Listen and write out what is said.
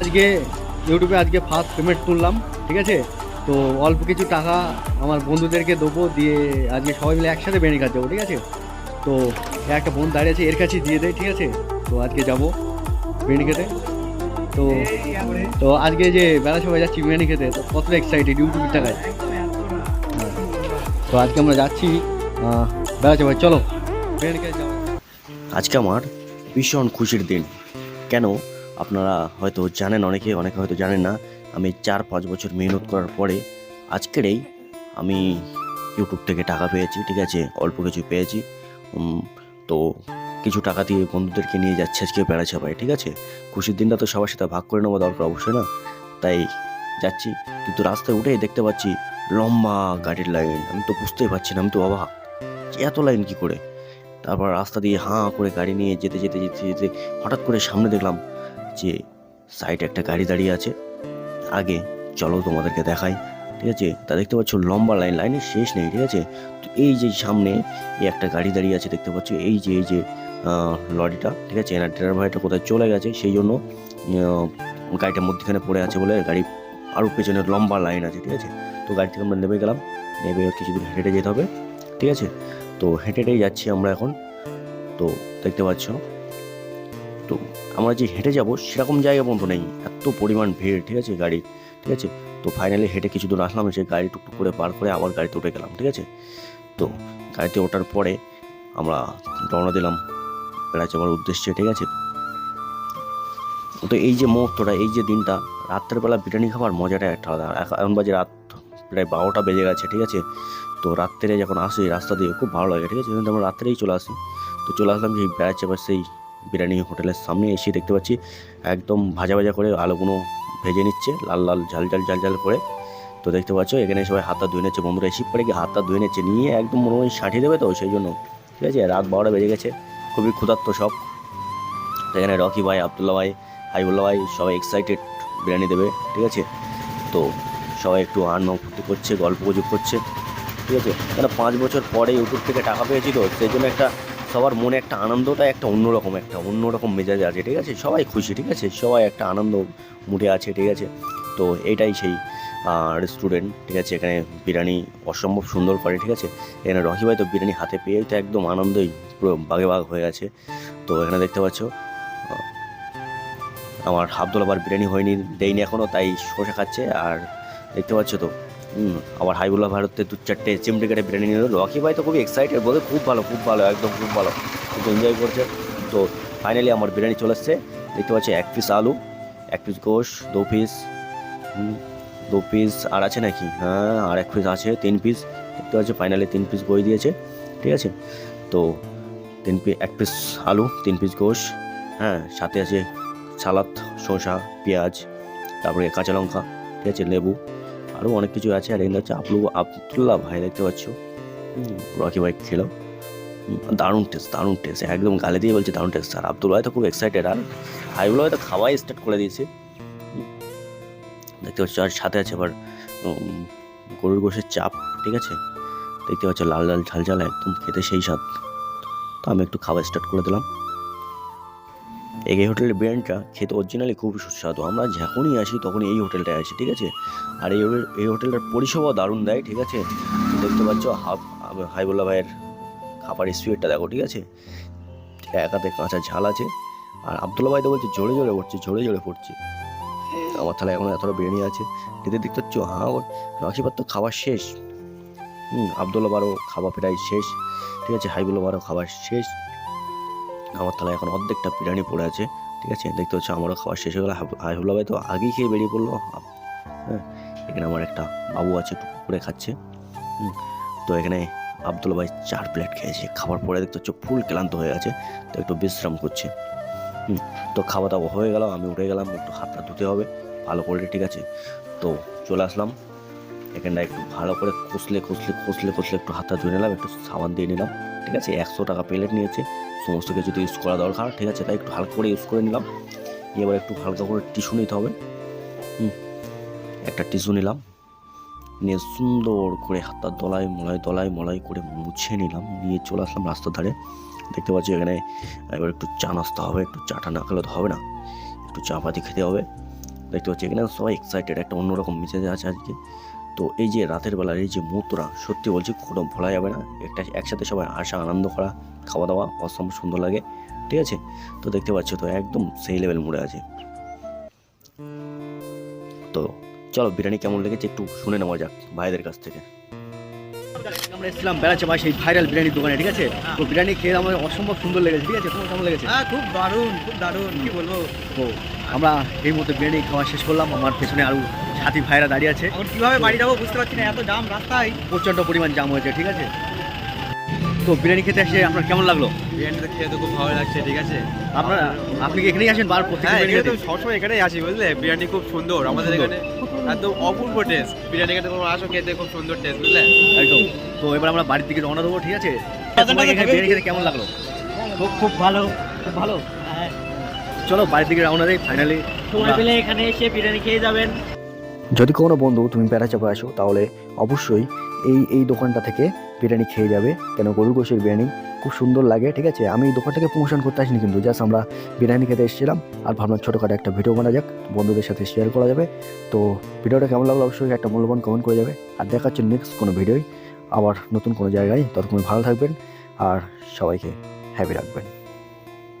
আজকে ইউটিউবে আজকে ফার্স্ট পেমেন্ট তুললাম, ঠিক আছে? তো অল্প কিছু টাকা আমার বন্ধুদেরকে দেবো, দিয়ে আজকে সবাই মিলে একসাথে বেরিয়ে খাওয়া যাব, ঠিক আছে? তো একটা বোন দাঁড়িয়ে আছে, এর কাছে দিয়ে দেয়, ঠিক আছে? তো আজকে যাব বিরিয়ানি খেতে। তো তো আজকে যে বেলা সময় যাচ্ছি বিরিয়ানি খেতে, তো কতটা এক্সাইটেড ইউটিউবের টাকায়। তো আজকে আমরা যাচ্ছি বেলা সময় চলো। বিরিয়ানি খেতে যাব আজকে আমার ভীষণ খুশির দিন। কেন? আপনারা হয়তো জানেন অনেকে অনেকে হয়তো জানেন না, আমি চার পাঁচ বছর মেহনত করার পরে আজকের এই আমি ইউটিউব থেকে টাকা পেয়েছি, ঠিক আছে? অল্প কিছু পেয়েছি। তো কিছু টাকা দিয়ে বন্ধুদেরকে নিয়ে যাচ্ছে আজকে বেড়া চাপায় ঠিক আছে? খুশির দিনটা তো সবার সাথে ভাগ করে নেওয়া দরকার অবশ্যই না? তাই যাচ্ছি। কিন্তু রাস্তায় উঠেই দেখতে পাচ্ছি লম্বা গাড়ির লাইন আমি তো বুঝতেই পারছি না, আমি তো অবাক এত লাইন কি করে? তারপর রাস্তা দিয়ে হাঁ করে গাড়ি নিয়ে যেতে যেতে যেতে যেতে হঠাৎ করে সামনে দেখলাম যে সাইডে একটা গাড়ি দাঁড়িয়ে আছে। আগে চলো তোমাদেরকে দেখাই ঠিক আছে? তা দেখতে পাচ্ছ লম্বা লাইন লাইনের শেষ নেই ঠিক আছে? তো এই যে সামনে এই একটা গাড়ি দাঁড়িয়ে আছে দেখতে পাচ্ছ এই যে এই যে লরিটা ঠিক আছে? এনার ড্রাইভারটা কোথায় চলে গেছে সেই জন্য আহ, গাড়িটা মধ্যখানে পড়ে আছে বলে গাড়ি আরও পেছনে লম্বা লাইন আছে ঠিক আছে? তো গাড়ি থেকে আমরা নেমে গেলাম নেমে কিছু দূর হেঁটে হেঁটে যেতে হবে ঠিক আছে? তো হেঁটে হেঁটেই যাচ্ছি আমরা এখন। তো দেখতে পাচ্ছ তো আমরা যে হেঁটে যাব সেরকম জায়গা বন্ধ নেই। এত পরিমাণ ভিড়, ঠিক আছে গাড়ির ঠিক আছে? তো ফাইনালি হেঁটে কিছু দূর আসলাম সে গাড়ি টুকটুক করে পার করে আবার গাড়িতে উঠে গেলাম, ঠিক আছে? তো গাড়িতে ওঠার পরে আমরা রওনা দিলাম বেড়া যাওয়ার উদ্দেশ্যে, ঠিক আছে? তো এই যে মুহূর্তটা, এই যে দিনটা রাত্রের বেলা বিরিয়ানি খাবার মজাটা একটা আলাদা। এখন বাজে রাত প্রায় বারোটা বেজে গেছে, ঠিক আছে? তো রাত্রে যখন আসি, রাস্তা দিয়ে খুব ভালো লাগে, ঠিক আছে? কিন্তু আমরা রাত্রেই চলে আসি। তো চলে আসলাম সেই বেড়া চেপার সেই বিরিয়ানি হোটেলের সামনে এসে দেখতে পাচ্ছি, একদম ভাজা ভাজা করে আলুগুলো ভেজে নিচ্ছে, লাল লাল ঝাল ঝাল ঝাল ঝাল করে। তো দেখতে পাচ্ছ, এখানে সবাই হাতটা ধুয়ে নিচ্ছে, বন্ধুরা এসে পরে গিয়ে হাতটা ধুয়ে নিচ্ছে? নিয়ে একদম মনে হয় ষাঁঠিয়ে দেবে তো, সেই জন্য। ঠিক আছে, রাত বারোটা বেজে গেছে, খুবই ক্ষুধার্ত সব। এখানে রকি ভাই আবদুল্লা ভাই হাইবুল্লা ভাই সবাই এক্সাইটেড বিরিয়ানি দেবে, ঠিক আছে? তো সবাই একটু আনন্দ ফুর্তি করছে, গল্প গুজব করছে, ঠিক আছে? কেন পাঁচ বছর পরে ইউটিউব থেকে টাকা পেয়েছি তো, সেই জন্য একটা সবার মনে একটা আনন্দটা একটা অন্যরকম একটা, অন্যরকম মেজাজ আছে, ঠিক আছে? সবাই খুশি, ঠিক আছে? সবাই একটা আনন্দ মুডে আছে, ঠিক আছে? তো এটাই সেই রেস্টুরেন্ট ঠিক আছে? এখানে বিরিয়ানি অসম্ভব সুন্দর করে, ঠিক আছে? এখানে রহি ভাই তো বিরিয়ানি হাতে পেয়েই তো একদম আনন্দই পুরো বাগে বাগ হয়ে আছে তো এখানে দেখতে পাচ্ছ আমার আব্দুল আবার বিরিয়ানি হয়নি, দেয়নি এখনও তাই শসা খাচ্ছে। আর দেখতে পাচ্ছ তো আবার হাইবুল্লাহ ভারতের দু চারটে চিমটি কেটে বিরিয়ানি নিল রকি ভাই তো খুবই এক্সাইটেড বলে খুব ভালো খুব ভালো, একদম খুব ভালো। খুব এনজয় করছে। তো ফাইনালি আমার বিরিয়ানি চলে এসছে। দেখতে পাচ্ছি এক পিস আলু, এক পিস গোশ, দু পিস দু পিস আর আছে নাকি? হ্যাঁ আর এক পিস আছে, তিন পিস দেখতে পাচ্ছি ফাইনালি তিন পিস গই দিয়েছে। ঠিক আছে? তো তিন পিস এক পিস আলু, তিন পিস গোশ হ্যাঁ সাথে আছে সালাদ, শসা, পেঁয়াজ, তারপরে কাঁচা লঙ্কা, ঠিক আছে, লেবু। আরও অনেক কিছু আছে আর এখানে হচ্ছে আপলু আবদুল্লাহ ভাই দেখতে পাচ্ছ? রকি ভাই খেলো। দারুণ টেস্ট দারুণ টেস্ট একদম গালে দিয়ে বলছে দারুণ টেস্ট আর আব্দুল ভাই তো খুব এক্সাইটেড আর হাইবুল ভাই তো খাওয়াই স্টার্ট করে দিয়েছে। দেখতে পাচ্ছ আর সাথে আছে আবার গরুর গোশের চাপ ঠিক আছে? দেখতে পাচ্ছ লাল লাল ঝাল ঝাল একদম খেতে সেই স্বাদ। তো আমি একটু খাওয়া স্টার্ট করে দিলাম। এই হোটেলের বিরিয়ানিটা খেতে অরিজিনালি খুব সুস্বাদু। আমরা যখনই আসি তখনই এই হোটেলটায় আসি, ঠিক আছে? আর এই এই হোটেলটার পরিষেবা দারুণ দেয়, ঠিক আছে? দেখতে পাচ্ছ হাফ হাইবুল্লা ভাইয়ের খাবার স্পিডটা দেখো, ঠিক আছে? একাতে কাঁচা ঝাল আছে। আর আবদুল্লা ভাই তো বলছে, জোরে জোরে পড়ছে, জোরে জোরে পড়ছে। আমার তাহলে এখন এতটা বিরিয়ানি আছে। খেতে দেখতে পাচ্ছ হ্যাঁ রাখিবার তো খাবার শেষ। হুম আবদুল্লা বারও খাবার প্রায় শেষ। ঠিক আছে হাইবুল্লা বারও খাবার শেষ। আমার তাহলে এখন অর্ধেকটা বিরিয়ানি পড়ে আছে, ঠিক আছে? দেখতে হচ্ছে আমারও খাওয়া শেষ হয়ে গেলো। হাইবুল্লা ভাই তো আগেই খেয়ে বেরিয়ে পড়ল। হ্যাঁ এখানে আমার একটা বাবু আছে টুকু করে খাচ্ছে। তো এখানে আবদুল্লা ভাই চার প্লেট খেয়েছে। খাবার পরে দেখতে হচ্ছে ফুল ক্লান্ত হয়ে আছে, তো একটু বিশ্রাম করছে। তো খাওয়া দাওয়া হয়ে গেল, আমি উঠে গেলাম, একটু হাতটা ধুতে হবে, ভালো করে, ঠিক আছে? তো চলে আসলাম। এখানটা একটু ভালো করে খুসলে খুসলে খুসলে খুসলে একটু হাতটা ধুয়ে নিলাম, একটু সাবান দিয়ে নিলাম। ঠিক আছে, একশো টাকা প্লেট নিয়েছে। সমস্ত কিছু তো ইউজ করা দরকার, ঠিক আছে, তাই একটু হালকা করে ইউজ করে নিলাম। এবার একটু হালকা করে টিস্যু নিতে হবে। একটা টিস্যু নিলাম। নিয়ে সুন্দর করে হাতটা দলায় মলাই দলায় মলাই করে মুছে নিলাম। নিয়ে চলে আসলাম রাস্তার ধারে। দেখতে পাচ্ছি এখানে, এবার একটু চা নাস্তা হবে, একটু চাটা না খেলে তো হবে না। একটু চা পাতি খেতে হবে। দেখতে পাচ্ছি এখানে সবাই এক্সাইটেড একটা অন্যরকম মেসেজ আছে আজকে। তো এই যে রাতের বেলার এই যে মুহূর্তটা সত্যি বলছি কোনো ভোলা যাবে না। একটা একসাথে সবাই আসা আনন্দ করা খাওয়া দাওয়া অসম্ভব সুন্দর লাগে ঠিক আছে? তো দেখতে পাচ্ছ তো একদম সেই লেভেল মুড়ে আছে। তো চলো বিরিয়ানি কেমন লেগেছে একটু শুনে নেওয়া যাক ভাইদের কাছ থেকে। আমরা এসেছিলাম বেড়াচ্ছে ভাই সেই ভাইরাল বিরিয়ানির দোকানে ঠিক আছে? তো বিরিয়ানি খেয়ে আমার অসম্ভব সুন্দর লেগেছে ঠিক আছে? তোমার কেমন লেগেছে? হ্যাঁ খুব দারুণ খুব দারুণ কি বলব? তো আমরা এই মতো বিরিয়ানি খাওয়া শেষ করলাম আমার পেছনে আরও সাথী ভাইরা দাঁড়িয়ে আছে। এখন কীভাবে বাড়ি যাব বুঝতে পারছি না এত জাম রাস্তায়। প্রচণ্ড পরিমাণ জাম হয়েছে ঠিক আছে? তো বিরিয়ানি খেতে এসে আপনার কেমন লাগল? বিরিয়ানিটা খেয়ে তো খুব ভালো লাগছে ঠিক আছে? আপনারা আপনি কি এখানেই আসেন বার প্রত্যেক হ্যাঁ বিরিয়ানি তো সবসময় এখানেই আসি বুঝলে? বিরিয়ানি খুব সুন্দর আমাদের এখানে একদম অপূর্ব টেস্ট বিরিয়ানি খেতে তোমরা আসো খেতে খুব সুন্দর টেস্ট বুঝলে? একদম। তো এবার আমরা বাড়ির দিকে রওনা দেবো ঠিক আছে? বিরিয়ানি খেতে কেমন লাগল? খুব খুব ভালো খুব ভালো। চলো বাড়ির দিকে রওনা দেই ফাইনালি সময় পেলে এখানে এসে বিরিয়ানি খেয়ে যাবেন। যদি কোনো বন্ধু তুমি প্যারাচাপে আসো তাহলে অবশ্যই এই এই দোকানটা থেকে বিরিয়ানি খেয়ে যাবে। কেন গরুর গোশের বিরিয়ানি খুব সুন্দর লাগে, ঠিক আছে? আমি এই দোকানটাকে প্রমোশন করতে আসিনি কিন্তু জাস্ট আমরা বিরিয়ানি খেতে এসেছিলাম আর ভাবলাম ছোটোখাটো একটা ভিডিও বানা যাক, বন্ধুদের সাথে শেয়ার করা যাবে। তো ভিডিওটা কেমন লাগল অবশ্যই একটা মূল্যবান কমেন্ট করে যাবে। আর দেখা হচ্ছে নেক্সট কোনো ভিডিওই আবার নতুন কোনো জায়গায়, ততক্ষণ ভালো থাকবেন আর সবাইকে হ্যাপি রাখবেন।